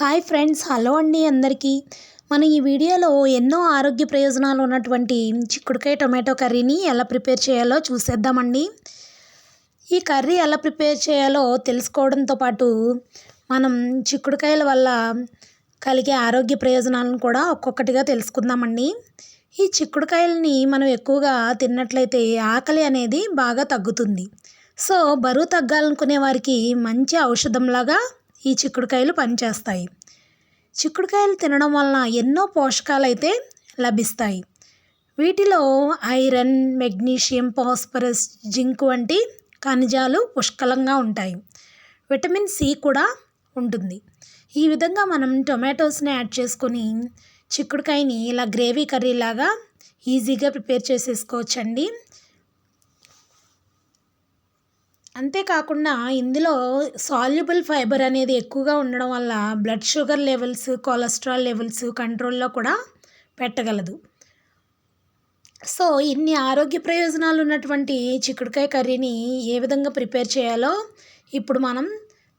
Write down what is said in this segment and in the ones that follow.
Hi friends hello అండి అందరికీ. మనం ఈ వీడియోలో ఎన్నో ఆరోగ్య ప్రయోజనాలు ఉన్నటువంటి చిక్కుడుకాయ టొమాటో కర్రీని ఎలా ప్రిపేర్ చేయాలో చూసేద్దామండి. ఈ కర్రీ ఎలా ప్రిపేర్ చేయాలో తెలుసుకోవడంతో పాటు మనం చిక్కుడుకాయల వల్ల కలిగే ఆరోగ్య ప్రయోజనాలను కూడా ఒక్కొక్కటిగా తెలుసుకుందామండి. ఈ చిక్కుడుకాయలని మనం ఎక్కువగా తిన్నట్లయితే ఆకలి అనేది బాగా తగ్గుతుంది. సో బరువు తగ్గాలనుకునే వారికి మంచి ఔషధంలాగా ఈ చిక్కుడుకాయలు పనిచేస్తాయి. చిక్కుడుకాయలు తినడం వలన ఎన్నో పోషకాలు అయితే లభిస్తాయి. వీటిలో ఐరన్ మెగ్నీషియం ఫాస్ఫరస్ జింక్ వంటి ఖనిజాలు పుష్కలంగా ఉంటాయి. విటమిన్ సి కూడా ఉంటుంది. ఈ విధంగా మనం టొమాటోస్ని యాడ్ చేసుకొని చిక్కుడుకాయని ఇలా గ్రేవీ కర్రీ లాగా ఈజీగా ప్రిపేర్ చేసేసుకోవచ్చండి. అంతేకాకుండా ఇందులో సాల్యుబుల్ ఫైబర్ అనేది ఎక్కువగా ఉండడం వల్ల blood sugar levels cholesterol levels కంట్రోల్లో కూడా పెట్టగలదు. సో ఇన్ని ఆరోగ్య ప్రయోజనాలు ఉన్నటువంటి చిక్కుడుకాయ కర్రీని ఏ విధంగా ప్రిపేర్ చేయాలో ఇప్పుడు మనం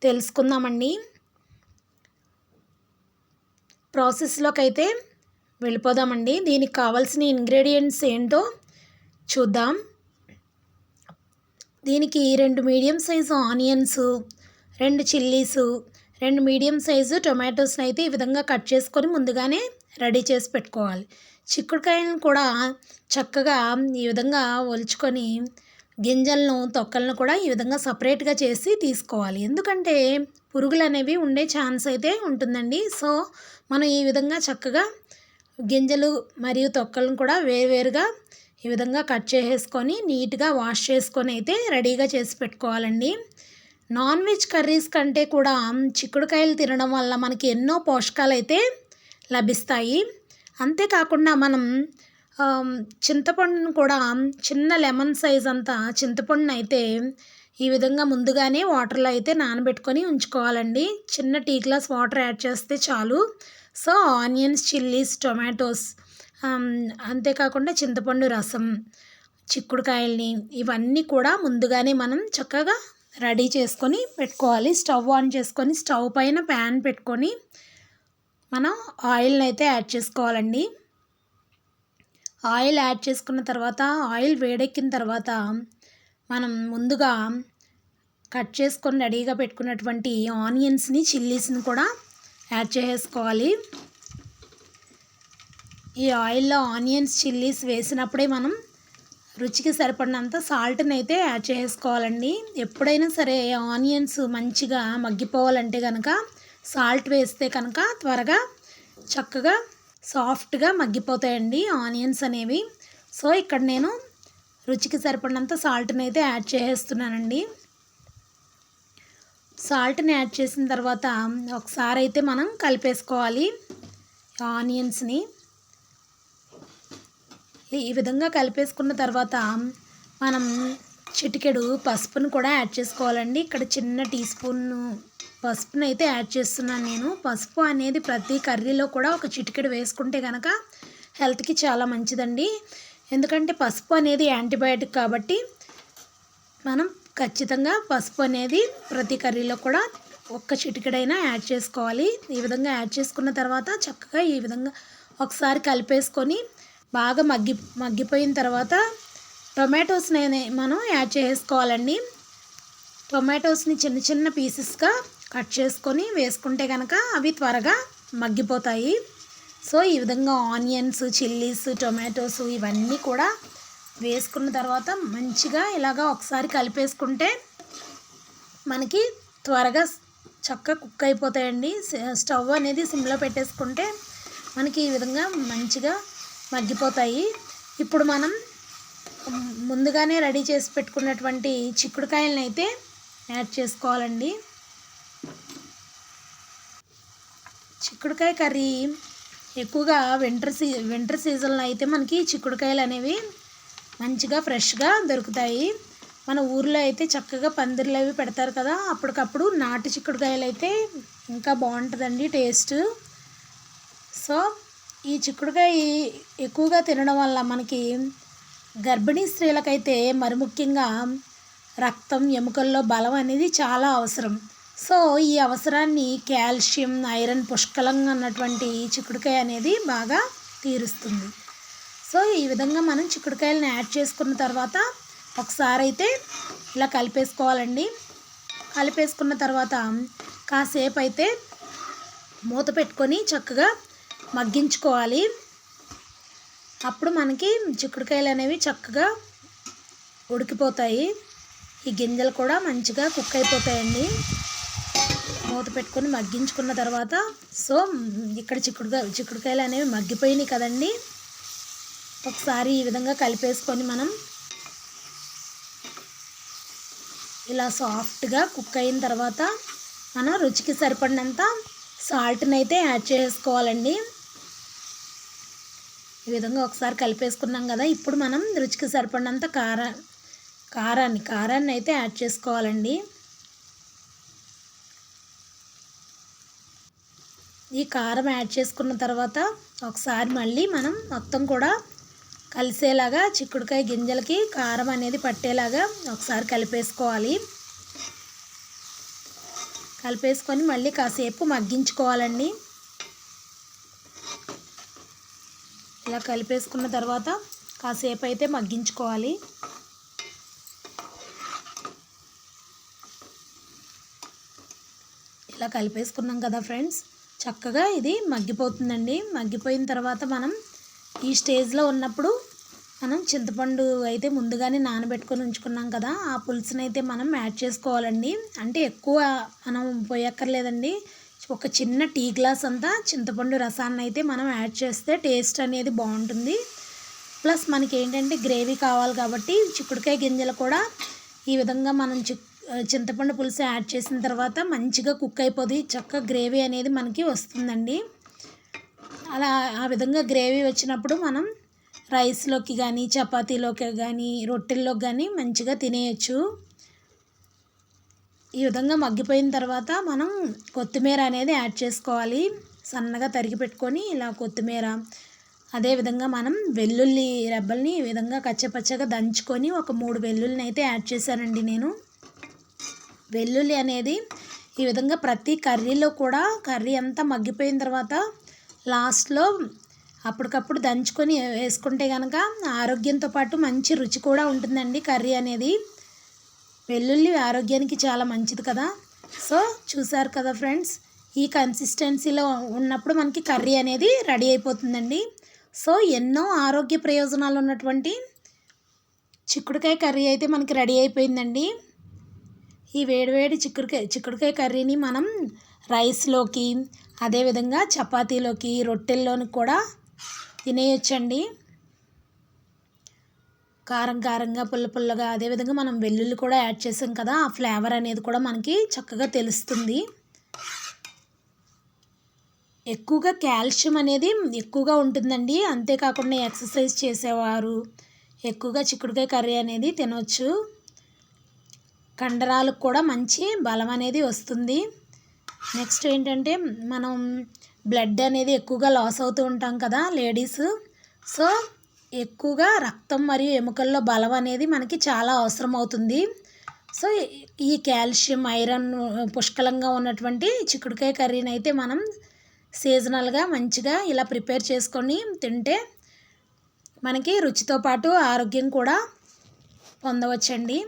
తెలుసుకుందామండి. ప్రాసెస్లోకి అయితే వెళ్ళిపోదామండి. దీనికి కావాల్సిన ఇంగ్రీడియంట్స్ ఏంటో చూద్దాం. దీనికి రెండు మీడియం సైజు ఆనియన్స్ రెండు చిల్లీసు రెండు మీడియం సైజు టొమాటోస్ని అయితే ఈ విధంగా కట్ చేసుకొని ముందుగానే రెడీ చేసి పెట్టుకోవాలి. చిక్కుడుకాయలను కూడా చక్కగా ఈ విధంగా ఒలుచుకొని గింజలను తొక్కలను కూడా ఈ విధంగా సపరేట్గా చేసి తీసుకోవాలి. ఎందుకంటే పురుగులు అనేవి ఉండే ఛాన్స్ అయితే ఉంటుందండి. సో మనం ఈ విధంగా చక్కగా గింజలు మరియు తొక్కలను కూడా వేరువేరుగా ఈ విధంగా కట్ చేసేసుకొని నీట్గా వాష్ చేసుకొని అయితే రెడీగా చేసి పెట్టుకోవాలండి. నాన్ వెజ్ కర్రీస్ కంటే కూడా చిక్కుడుకాయలు తినడం వల్ల మనకి ఎన్నో పోషకాలు అయితే లభిస్తాయి. అంతేకాకుండా మనం చింతపండును కూడా చిన్న లెమన్ సైజ్ అంతా చింతపండును అయితే ఈ విధంగా ముందుగానే వాటర్లో అయితే నానబెట్టుకొని ఉంచుకోవాలండి. చిన్న టీ గ్లాస్ వాటర్ యాడ్ చేస్తే చాలు. సో ఆనియన్స్ చిల్లీస్ టొమాటోస్ అంతేకాకుండా చింతపండు రసం చిక్కుడుకాయల్ని ఇవన్నీ కూడా ముందుగానే మనం చక్కగా రెడీ చేసుకొని పెట్టుకోవాలి. స్టవ్ ఆన్ చేసుకొని స్టవ్ పైన ప్యాన్ పెట్టుకొని మనం ఆయిల్ని అయితే యాడ్ చేసుకోవాలండి. ఆయిల్ యాడ్ చేసుకున్న తర్వాత ఆయిల్ వేడెక్కిన తర్వాత మనం ముందుగా కట్ చేసుకొని రెడీగా పెట్టుకున్నటువంటి ఆనియన్స్ని చిల్లీస్ని కూడా యాడ్ చేసుకోవాలి. ఈ ఆయిల్లో ఆనియన్స్ చిల్లీస్ వేసినప్పుడే మనం రుచికి సరిపడినంత సాల్ట్ని అయితే యాడ్ చేసుకోవాలండి. ఎప్పుడైనా సరే ఆనియన్స్ మంచిగా మగ్గిపోవాలంటే కనుక సాల్ట్ వేస్తే కనుక త్వరగా చక్కగా సాఫ్ట్గా మగ్గిపోతాయండి ఆనియన్స్ అనేవి. సో ఇక్కడ నేను రుచికి సరిపడినంత సాల్ట్ని అయితే యాడ్ చేసేస్తున్నానండి. సాల్ట్ని యాడ్ చేసిన తర్వాత ఒకసారి అయితే మనం కలిపేసుకోవాలి ఆనియన్స్ని. ఈ విధంగా కలిపేసుకున్న తర్వాత మనం చిటికెడు పసుపును కూడా యాడ్ చేసుకోవాలండి. ఇక్కడ చిన్న టీ స్పూన్ పసుపును అయితే యాడ్ చేస్తున్నాను నేను. పసుపు అనేది ప్రతి కర్రీలో కూడా ఒక చిటికెడు వేసుకుంటే కనుక హెల్త్కి చాలా మంచిదండి. ఎందుకంటే పసుపు అనేది యాంటీబయాటిక్ కాబట్టి మనం ఖచ్చితంగా పసుపు అనేది ప్రతి కర్రీలో కూడా ఒక్క చిటికెడైనా యాడ్ చేసుకోవాలి. ఈ విధంగా యాడ్ చేసుకున్న తర్వాత చక్కగా ఈ విధంగా ఒకసారి కలిపేసుకొని బాగా మగ్గి మగ్గిపోయిన తర్వాత టొమాటోస్ని మనం యాడ్ చేసుకోవాలండి. టొమాటోస్ని చిన్న చిన్న పీసెస్గా కట్ చేసుకొని వేసుకుంటే కనుక అవి త్వరగా మగ్గిపోతాయి. సో ఈ విధంగా ఆనియన్స్ చిల్లీస్ టొమాటోస్ ఇవన్నీ కూడా వేసుకున్న తర్వాత మంచిగా ఇలాగా ఒకసారి కలిపేసుకుంటే మనకి త్వరగా చక్కగా కుక్ అయిపోతాయండి. స్టవ్ అనేది సిమ్లో పెట్టేసుకుంటే మనకి ఈ విధంగా మంచిగా మగ్గిపోతాయి. ఇప్పుడు మనం ముందుగానే రెడీ చేసి పెట్టుకున్నటువంటి చిక్కుడుకాయలను అయితే యాడ్ చేసుకోవాలండి. చిక్కుడుకాయ కర్రీ ఎక్కువగా వింటర్ సీ వింటర్ సీజన్లో అయితే మనకి చిక్కుడుకాయలు అనేవి మంచిగా ఫ్రెష్గా దొరుకుతాయి. మన ఊర్లో అయితే చక్కగా పందిర్లు అవి పెడతారు కదా అప్పటికప్పుడు నాటు చిక్కుడుకాయలు అయితే ఇంకా బాగుంటుందండి టేస్ట్. సో ఈ చిక్కుడుకాయ ఎక్కువగా తినడం వల్ల మనకి గర్భిణీ స్త్రీలకైతే మరి ముఖ్యంగా రక్తం ఎముకల్లో బలం అనేది చాలా అవసరం. సో ఈ అవసరాన్ని కాల్షియం ఐరన్ పుష్కలంగా ఉన్నటువంటి చిక్కుడుకాయ అనేది బాగా తీరుస్తుంది. సో ఈ విధంగా మనం చిక్కుడుకాయలను యాడ్ చేసుకున్న తర్వాత ఒకసారి అయితే ఇలా కలిపేసుకోవాలండి. కలిపేసుకున్న తర్వాత కాసేపు అయితే మూత పెట్టుకొని చక్కగా మగ్గించుకోవాలి. అప్పుడు మనకి చిక్కుడుకాయలు అనేవి చక్కగా ఉడికిపోతాయి. ఈ గింజలు కూడా మంచిగా కుక్ అయిపోతాయండి. మూత పెట్టుకొని మగ్గించుకున్న తర్వాత సో ఇక్కడ చిక్కుడుకాయ చిక్కుడుకాయలు అనేవి మగ్గిపోయినాయి కదండి. ఒకసారి ఈ విధంగా కలిపేసుకొని మనం ఇలా సాఫ్ట్గా కుక్ అయిన తర్వాత మనం రుచికి సరిపడినంత సాల్ట్ని అయితే యాడ్ చేసుకోవాలండి. ఈ విధంగా ఒకసారి కలిపేసుకున్నాం కదా ఇప్పుడు మనం రుచికి సరిపడినంత కార కారాన్ని కారాన్ని అయితే యాడ్ చేసుకోవాలండి. ఈ కారం యాడ్ చేసుకున్న తర్వాత ఒకసారి మళ్ళీ మనం మొత్తం కూడా కలిసేలాగా చిక్కుడుకాయ గింజలకి కారం అనేది పట్టేలాగా ఒకసారి కలిపేసుకోవాలి. కలిపేసుకొని మళ్ళీ కాసేపు మగ్గించుకోవాలండి. ఇలా కలిపేసుకున్న తర్వాత కాసేపు అయితే మగ్గించుకోవాలి. ఇలా కలిపేసుకున్నాం కదా ఫ్రెండ్స్ చక్కగా ఇది మగ్గిపోతుందండి. మగ్గిపోయిన తర్వాత మనం ఈ స్టేజ్లో ఉన్నప్పుడు మనం చింతపండు అయితే ముందుగానే నానబెట్టుకొని ఉంచుకున్నాం కదా ఆ పులుసుని అయితే మనం యాడ్ చేసుకోవాలండి. అంటే ఎక్కువ మనం పోయక్కర్లేదండి. ఒక చిన్న టీ గ్లాస్ అంతా చింతపండు రసాన్ని అయితే మనం యాడ్ చేస్తే టేస్ట్ అనేది బాగుంటుంది. ప్లస్ మనకి ఏంటంటే గ్రేవీ కావాలి కాబట్టి చిక్కుడుకాయ గింజలు కూడా ఈ విధంగా మనం చిక్ చింతపండు పులుసు యాడ్ చేసిన తర్వాత మంచిగా కుక్ అయిపోతుంది చక్కగా గ్రేవీ అనేది మనకి వస్తుందండి. అలా ఆ విధంగా గ్రేవీ వచ్చినప్పుడు మనం రైస్లోకి కానీ చపాతీలోకి కానీ రొట్టెల్లోకి కానీ మంచిగా తినేయచ్చు. ఈ విధంగా మగ్గిపోయిన తర్వాత మనం కొత్తిమీర అనేది యాడ్ చేసుకోవాలి. సన్నగా తరిగి పెట్టుకొని ఇలా కొత్తిమీర అదేవిధంగా మనం వెల్లుల్లి రెబ్బల్ని ఈ విధంగా కచ్చపచ్చగా దంచుకొని ఒక మూడు వెల్లుల్లిని అయితే యాడ్ చేశానండి నేను. వెల్లుల్లి అనేది ఈ విధంగా ప్రతి కర్రీలో కూడా కర్రీ అంతా మగ్గిపోయిన తర్వాత లాస్ట్లో అప్పటికప్పుడు దంచుకొని వేసుకుంటే కనుక ఆరోగ్యంతో పాటు మంచి రుచి కూడా ఉంటుందండి కర్రీ అనేది. వెల్లుల్లి ఆరోగ్యానికి చాలా మంచిది కదా. సో చూసారు కదా ఫ్రెండ్స్ ఈ కన్సిస్టెన్సీలో ఉన్నప్పుడు మనకి కర్రీ అనేది రెడీ అయిపోతుందండి. సో ఎన్నో ఆరోగ్య ప్రయోజనాలు ఉన్నటువంటి చిక్కుడుకాయ కర్రీ అయితే మనకి రెడీ అయిపోయిందండి. ఈ వేడివేడి చిక్కుడుకాయ చిక్కుడుకాయ కర్రీని మనం రైస్లోకి అదేవిధంగా చపాతీలోకి రొట్టెల్లోని కూడా తినేయొచ్చండి. కారం కారంగా పుల్ల పుల్లగా అదేవిధంగా మనం వెల్లుల్లి కూడా యాడ్ చేసాం కదా ఆ ఫ్లేవర్ అనేది కూడా మనకి చక్కగా తెలుస్తుంది. ఎక్కువగా కాల్షియం అనేది ఎక్కువగా ఉంటుందండి. అంతేకాకుండా ఎక్సర్సైజ్ చేసేవారు ఎక్కువగా చిక్కుడుకాయ కర్రీ అనేది తినవచ్చు కండరాలకు కూడా మంచి బలం అనేది వస్తుంది. నెక్స్ట్ ఏంటంటే మనం బ్లడ్ అనేది ఎక్కువగా లాస్ అవుతూ ఉంటాం కదా లేడీస్. సో ఎక్కువగా రక్తం మరియు ఎముకల్లో బలం అనేది మనకి చాలా అవసరం అవుతుంది సో ఈ కాల్షియం ఐరన్ పుష్కలంగా ఉన్నటువంటి చిక్కుడుకాయ కర్రీని అయితే మనం సీజనల్గా మంచిగా ఇలా ప్రిపేర్ చేసుకొని తింటే మనకి రుచితో పాటు ఆరోగ్యం కూడా పొందవచ్చండి.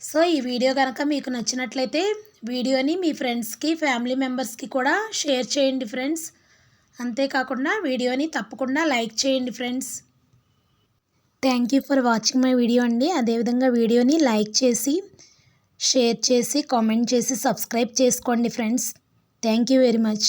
సో ఈ వీడియో కనుక మీకు నచ్చినట్లయితే వీడియోని మీ ఫ్రెండ్స్కి ఫ్యామిలీ మెంబర్స్కి కూడా షేర్ చేయండి ఫ్రెండ్స్. అంతేకాకుండా వీడియోని తప్పకుండా లైక్ చేయండి friends. Thank you for watching my video అండి. అదేవిధంగా వీడియోని లైక్ చేసి షేర్ చేసి కామెంట్ చేసి సబ్స్క్రైబ్ చేసుకోండి friends. Thank you very much.